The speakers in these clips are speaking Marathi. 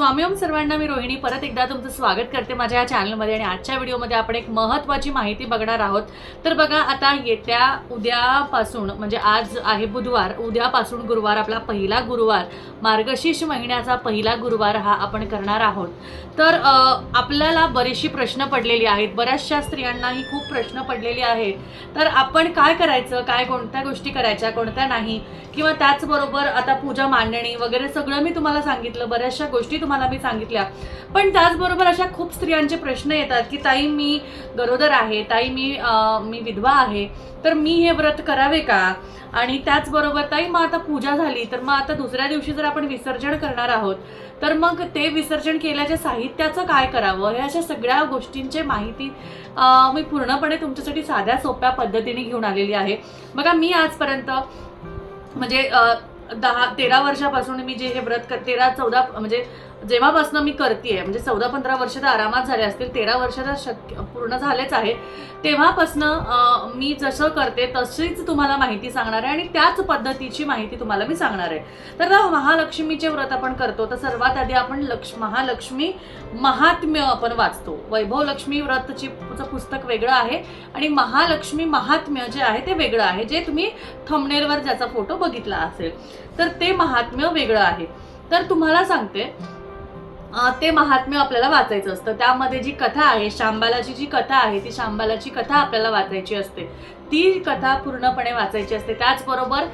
स्वामी ओम सर्वांना मी रोहिणी परत एकदा तुमचं स्वागत करते माझ्या या चॅनलमध्ये आणि आजच्या व्हिडिओमध्ये आपण एक महत्त्वाची माहिती बघणार आहोत. तर बघा आता येत्या उद्यापासून म्हणजे आज आहे बुधवार उद्यापासून गुरुवार आपला पहिला गुरुवार मार्गशीर्ष महिन्याचा पहिला गुरुवार हा आपण करणार आहोत. तर आपल्याला बरीचशी प्रश्न पडलेली आहेत. बऱ्याचशा स्त्रियांनाही खूप प्रश्न पडलेले आहेत. तर आपण काय करायचं? काय कोणत्या गोष्टी करायच्या? कोणत्या नाही? किंवा त्याचबरोबर आता पूजा मांडणी वगैरे सगळं मी तुम्हाला सांगितलं. बऱ्याचशा गोष्टी तुम्हाला मी सांगितल्या. पण त्याचबरोबर अशा खूप स्त्रियांचे प्रश्न येतात की ताई मी गरोदर आहे ताई मी मी विधवा आहे तर मी हे व्रत करावे का? आणि त्याचबरोबर ताई मग आता पूजा झाली तर मग आता दुसऱ्या दिवशी जर आपण विसर्जन करणार आहोत तर मग ते विसर्जन केल्याच्या साहित्याचं काय करावं? हे अशा सगळ्या गोष्टींची माहिती मी पूर्णपणे तुमच्यासाठी साध्या सोप्या पद्धतीने घेऊन आलेली आहे. बघा मी आजपर्यंत म्हणजे दहा तेरा वर्षापासून मी जे हे व्रत कर तेरा चौदा म्हणजे जेव्हापासून मी करते म्हणजे चौदा पंधरा वर्ष तर आरामात झाले असतील तेरा वर्ष तर शक्य पूर्ण झालेच आहे. तेव्हापासनं मी जसं करते तशीच तुम्हाला माहिती सांगणार आहे आणि त्याच पद्धतीची माहिती तुम्हाला मी सांगणार आहे. तर महालक्ष्मीचे व्रत आपण करतो तर सर्वात आधी आपण लक्ष महालक्ष्मी महात्म्य आपण वाचतो. वैभव लक्ष्मी व्रतची पुस्तक वेगळं आहे आणि महालक्ष्मी महात्म्य जे आहे ते वेगळं आहे. जे तुम्ही थंबनेलवर ज्याचा फोटो बघितला असेल तर ते महात्म्य वेगळं आहे. तर तुम्हाला सांगते ते महात्म्य आपल्याला वाचायचं असतं. त्यामध्ये जी कथा आहे शांबालाची जी कथा आहे ती शांबालाची कथा आपल्याला वाचायची असते. ती कथा पूर्णपणे वाचायची असते. त्याचबरोबर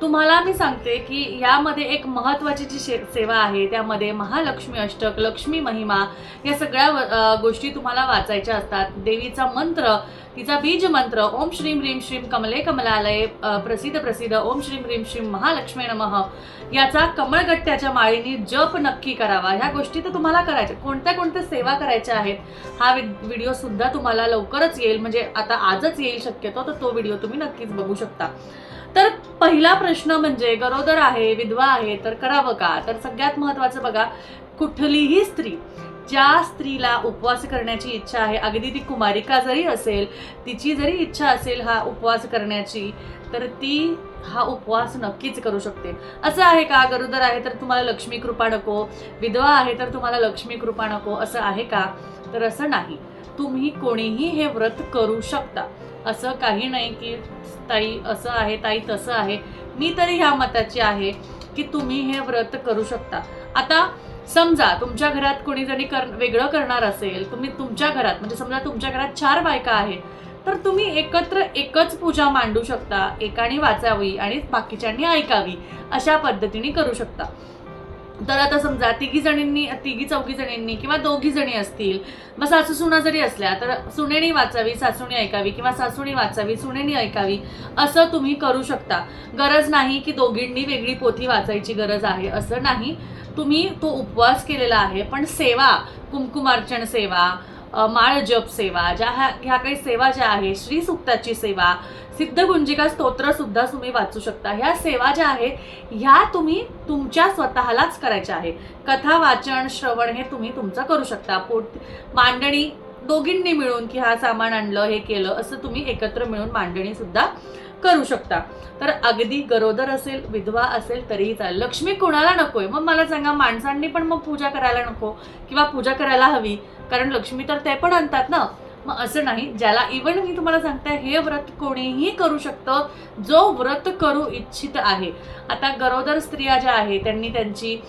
तुम्हाला मी सांगते की यामध्ये एक महत्त्वाची जी शे सेवा आहे त्यामध्ये महालक्ष्मी अष्टक लक्ष्मी महिमा या सगळ्या गोष्टी तुम्हाला वाचायच्या असतात. देवीचा मंत्र तिचा बीज मंत्र ओम श्रीम ह्रीम श्रीम कमले कमलालय प्रसिद्ध प्रसिद्ध ओम श्रीम ह्रीम श्रीम महालक्ष्मी नमः याचा कमळगट्ट्याच्या माळीने जप नक्की करावा. ह्या गोष्टी तर तुम्हाला करायच्या कोणत्या कोणत्या सेवा करायच्या आहेत हा व्हिडिओ सुद्धा तुम्हाला लवकरच येईल. म्हणजे आता आजच येईल शक्यतो तर तो व्हिडिओ तुम्ही नक्कीच बघू शकता. तर पहिला प्रश्न म्हणजे गरोदर आहे विधवा आहे तर करावं का? तर सगळ्यात महत्त्वाचं बघा कुठलीही स्त्री ज्या स्त्रीला उपवास करण्याची इच्छा आहे अगदी ती कुमारिका जरी असेल तिची जरी इच्छा असेल हा उपवास करण्याची तर ती हा उपवास नक्कीच करू शकते. असं आहे का? गरोदर आहे तर तुम्हाला लक्ष्मी कृपा नको विधवा आहे तर तुम्हाला लक्ष्मी कृपा नको असं आहे का? तर असं नाही. तुम्ही कोणीही हे व्रत करू शकता. असं काही नाही की ताई असं आहे ताई तसं आहे. मी तरी ह्या मताची आहे की तुम्ही हे व्रत करू शकता. आता समजा तुमच्या घरात कोणी जरी कर वेगळं करणार असेल तुम्ही तुमच्या घरात म्हणजे समजा तुमच्या घरात चार बायका आहे तर तुम्ही एकत्र एकच पूजा मांडू शकता एकाने वाचावी आणि बाकीच्यांनी ऐकावी अशा पद्धतीने करू शकता. तर आता समजा तिघी जणींनी तिघी चौघी जणींनी किंवा दोघी जणी असतील मग सासू सुना जरी असल्या तर सुनेनी वाचावी सासूनी ऐकावी किंवा सासूनी वाचावी सुनेनी ऐकावी असं तुम्ही करू शकता. गरज नाही की दोघींनी वेगळी पोथी वाचायची गरज आहे असं नाही. तुम्ही तो उपवास केलेला आहे पण सेवा कुंकुमार्चन सेवा माळ जप सेवा ज्या ह्या ह्या काही सेवा ज्या आहे श्रीसुक्ताची सेवा सिद्धगुंजिका स्तोत्र सुद्धा तुम्ही वाचू शकता. ह्या सेवा ज्या आहेत ह्या तुम्ही तुमच्या स्वतःलाच करायच्या आहे कथा वाचन श्रवण हे तुम्ही तुमचं करू शकता. पोट मांडणी दोघींनी मिळून की हा सामान आणलं हे केलं असं तुम्ही एकत्र मिळून मांडणी सुद्धा करू शकता. तर अगदी गरोदर असेल विधवा असेल तरीही चालेल. लक्ष्मी कोणाला नकोय? मग मला सांगा माणसांनी पण मग पूजा करायला नको किंवा पूजा करायला हवी? कारण लक्ष्मी तर ते पण आणतात ना. मग असं नाही ज्याला इव्हन मी तुम्हाला सांगते हे व्रत कोणीही करू शकतं जो व्रत करू इच्छित आहे. आता गरोदर स्त्रिया ज्या आहेत त्यांनी त्यांची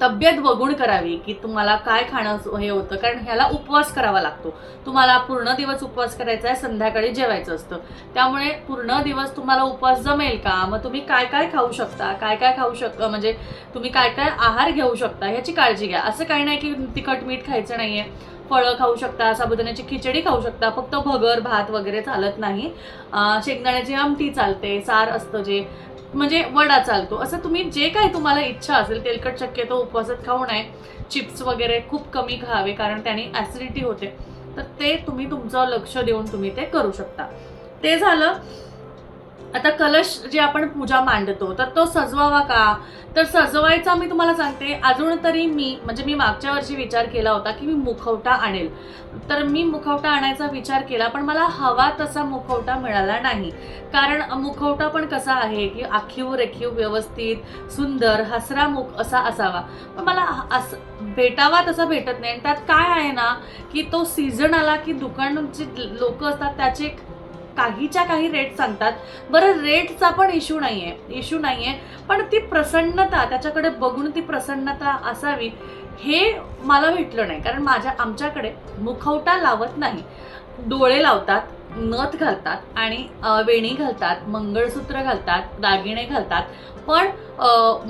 तब्येत बघून करावी की तुम्हाला काय खाणं हे होतं. कारण ह्याला उपवास करावा लागतो. तुम्हाला पूर्ण दिवस उपवास करायचा आहे संध्याकाळी जेवायचं असतं. त्यामुळे पूर्ण दिवस तुम्हाला उपवास जमेल का? मग तुम्ही काय काय खाऊ शकता? काय काय खाऊ शक म्हणजे तुम्ही काय काय आहार घेऊ शकता? ह्याची काळजी घ्या. असं काही नाही की तिखट मीठ खायचं नाहीये. फळं खाऊ शकता साबुदाण्याची खिचडी खाऊ शकता फक्त भगर भात वगैरे चालत नाही. शेंगदाण्याची आमटी चालते सार असतं जे म्हणजे वडा चालतो. असं तुम्ही जे काही तुम्हाला इच्छा असेल तेलकट शक्यतो उपवासात खाऊ नये. चिप्स वगैरे खूप कमी खावे कारण त्याने ॲसिडिटी होते. तर ते तुम्ही तुमचं लक्ष देऊन तुम्ही ते करू शकता. ते झालं आता कलश जे आपण पूजा मांडतो तर तो सजवावा का? तर सजवायचा मी तुम्हाला सांगते अजून तरी मी म्हणजे मी मागच्या वर्षी विचार केला होता की मी मुखवटा आणेल. तर मी मुखवटा आणायचा विचार केला पण मला हवा तसा मुखवटा मिळाला नाही. कारण मुखवटा पण कसा आहे की आखीव रेखीव व्यवस्थित सुंदर हसरा मुख असा असावा. पण मला अस भेटावा तसा भेटत नाही. आणि त्यात काय आहे ना की तो सीझन आला की दुकानचे लोक असतात त्याचे काहीच्या काही रेट सांगतात. बरं रेटचा पण इश्यू नाही आहे इश्यू नाही आहे पण ती प्रसन्नता त्याच्याकडे बघून ती प्रसन्नता असावी हे मला भेटलं नाही. कारण माझ्या आमच्याकडे मुखवटा लावत नाही. डोळे लावतात नथ घालतात आणि वेणी घालतात मंगळसूत्र घालतात दागिने घालतात. पण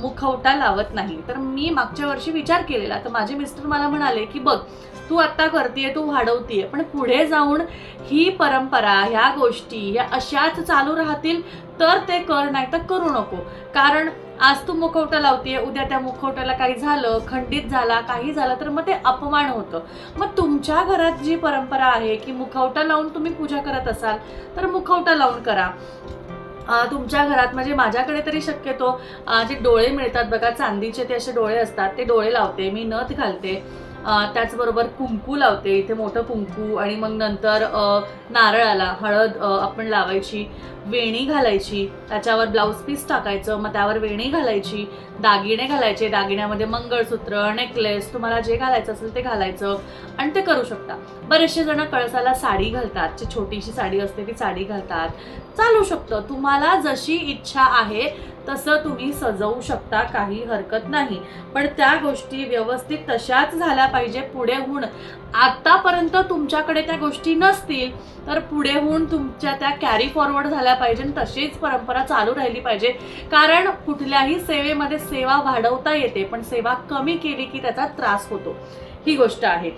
मुखवटा लावत नाही. तर मी मागच्या वर्षी विचार केलेला. तर माझे मिस्टर मला म्हणाले की बघ तू आत्ता करतेय तू वाढवतीये. पण पुढे जाऊन ही परंपरा ह्या गोष्टी ह्या अशाच चालू राहतील तर ते कर नाही तर करू नको. कारण आज तू मुखवटा लावतीये उद्या त्या मुखवट्याला काही झालं खंडित झाला काही झालं तर मग ते अपमान होतं. मग तुमच्या घरात जी परंपरा आहे की मुखवटा लावून तुम्ही पूजा करत असाल तर मुखवटा लावून करा. तुमच्या घरात म्हणजे माझ्याकडे तरी शक्यतो जे डोळे मिळतात बघा चांदीचे ते असे डोळे असतात ते डोळे लावते मी नथ घालते. त्याचबरोबर कुंकू लावते. इथे मोठं कुंकू आणि मग नंतर नारळाला हळद आपण लावायची वेणी घालायची त्याच्यावर ब्लाऊज पीस टाकायचं मग त्यावर वेणी घालायची दागिने घालायचे दागिन्यामध्ये मंगळसूत्र नेकलेस तुम्हाला जे घालायचं असेल ते घालायचं आणि ते करू शकता. बरेचसे जण कळसाला साडी घालतात जी छोटीशी साडी असते ती साडी घालतात. चालू शकतं. तुम्हाला जशी इच्छा आहे तसं तुम्ही सजवू शकता काही हरकत नाही. पण त्या गोष्टी व्यवस्थित तशाच झाल्या पाहिजे पुढे होऊन आतापर्यंत तुमच्याकडे त्या गोष्टी नसतील तर पुढे होऊन तुमच्या त्या कॅरी फॉरवर्ड झाल्या पाहिजे आणि तशीच परंपरा चालू राहिली पाहिजे. कारण कुठल्याही सेवेमध्ये सेवा वाढवता येते पण सेवा कमी केली की त्याचा त्रास होतो. ही गोष्ट आहे.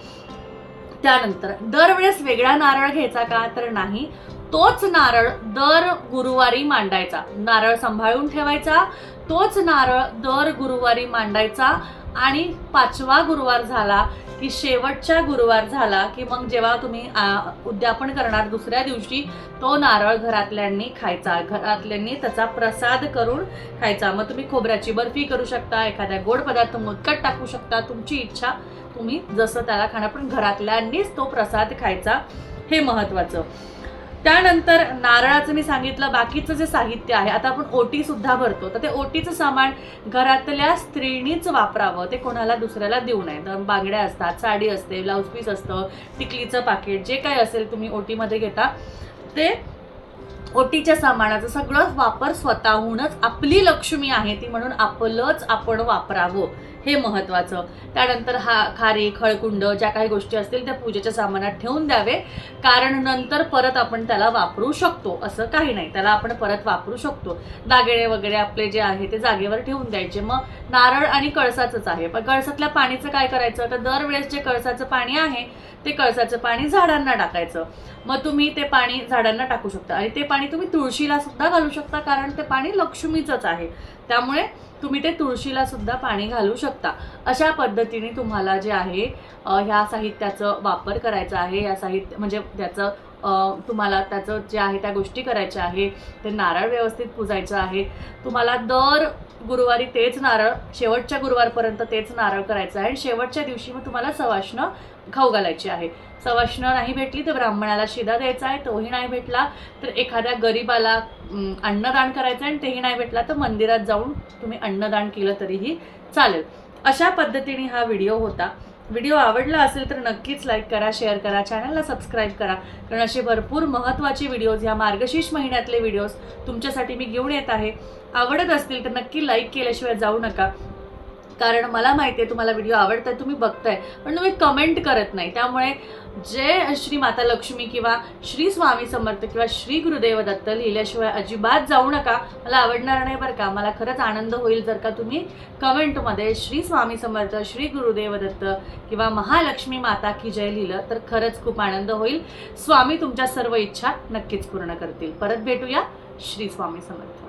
त्यानंतर दरवेळेस वेगळा नारळ घ्यायचा का? तर नाही. तोच नारळ दर गुरुवारी मांडायचा. नारळ सांभाळून ठेवायचा तोच नारळ दर गुरुवारी मांडायचा आणि पाचवा गुरुवार झाला की शेवटच्या गुरुवार झाला की मग जेव्हा तुम्ही उद्यापन करणार दुसऱ्या दिवशी तो नारळ घरातल्यांनी खायचा. घरातल्यांनी त्याचा प्रसाद करून खायचा. मग तुम्ही खोबऱ्याची बर्फी करू शकता एखाद्या गोड पदार्थ मोदकट टाकू शकता तुमची इच्छा तुम्ही जसं त्याला खाणं पण घरातल्यांनीच तो प्रसाद खायचा. हे महत्त्वाचं. त्यानंतर नारळाचं मी सांगितलं बाकीचं जे साहित्य आहे आता आपण ओटी सुद्धा भरतो. तर ते ओटीचं सामान घरातल्या स्त्रीनीच वापरावं ते कोणाला दुसऱ्याला देऊ नये. तर बांगड्या असतात साडी असते ब्लाऊज पीस असतं टिकलीचं पाकिट जे काही असेल तुम्ही ओटीमध्ये घेता ते ओटीच्या सामानाचा सगळं वापर स्वतःहूनच आपली लक्ष्मी आहे ती म्हणून आपलंच आपण वापरावं हे महत्वाचं. त्यानंतर हा खारी खळकुंड ज्या काही गोष्टी असतील त्या पूजेच्या सामानात ठेवून द्यावे. कारण नंतर परत आपण त्याला वापरू शकतो असं काही नाही. त्याला आपण परत वापरू शकतो. दागिने वगैरे आपले जे आहे ते जागेवर ठेवून द्यायचे. मग नारळ आणि कळसाचंच आहे. पण कळसातल्या पाणीचं काय करायचं? तर दरवेळेस जे कळसाचं पाणी आहे ते कळसाचं पाणी झाडांना टाकायचं. मग तुम्ही ते पाणी झाडांना टाकू शकता. आणि ते पाणी तुम्ही तुळशीला सुद्धा घालू शकता कारण ते पाणी लक्ष्मीचंच आहे. त्यामुळे तुम्ही ते तुळशीला सुद्धा पाणी घालू शकता. अशा पद्धतीने तुम्हाला जे आहे ह्या साहित्याचं वापर करायचा आहे. या साहित्य म्हणजे त्याचं तुम्हाला त्याचं जे आहे त्या गोष्टी करायच्या आहे ते नारळ व्यवस्थित पुजायचं आहे. तुम्हाला दर गुरुवारी तेच नारळ शेवटच्या गुरुवारपर्यंत तेच नारळ करायचं आहे. आणि शेवटच्या दिवशी मग तुम्हाला सवाष्ण खाऊ घालायची आहे. सवाष्ण नाही भेटली तर ब्राह्मणाला शिदा द्यायचा आहे तोही नाही भेटला तर एखाद्या गरीबाला अन्नदान करायचं आहे आणि तेही नाही भेटला तर मंदिरात जाऊन तुम्ही अन्नदान केलं तरीही चालेल. अशा पद्धतीने हा व्हिडिओ होता. व्हिडिओ आवडला असेल तर नक्कीच लाईक करा शेअर करा चॅनलला सबस्क्राईब करा. कारण असे भरपूर महत्त्वाचे व्हिडिओज ह्या मार्गशीर्ष महिन्यातले व्हिडिओज तुमच्यासाठी मी घेऊन येत आहे. आवडत असतील तर नक्की लाईक केल्याशिवाय जाऊ नका. कारण मला माहिती आहे तुम्हाला व्हिडिओ आवडत आहे तुम्ही बघताय. पण तुम्ही कमेंट करत नाही. त्यामुळे जे श्री माता लक्ष्मी किंवा श्री स्वामी समर्थ किंवा श्री गुरुदेव दत्त लिहिल्याशिवाय अजिबात जाऊ नका. मला आवडणार नाही बरं का. मला खरंच आनंद होईल जर का तुम्ही कमेंटमध्ये श्री स्वामी समर्थ श्री गुरुदेव दत्त किंवा महालक्ष्मी माता की जय लिहिलं तर खरंच खूप आनंद होईल. स्वामी तुमच्या सर्व इच्छा नक्कीच पूर्ण करतील. परत भेटूया श्री स्वामी समर्थ.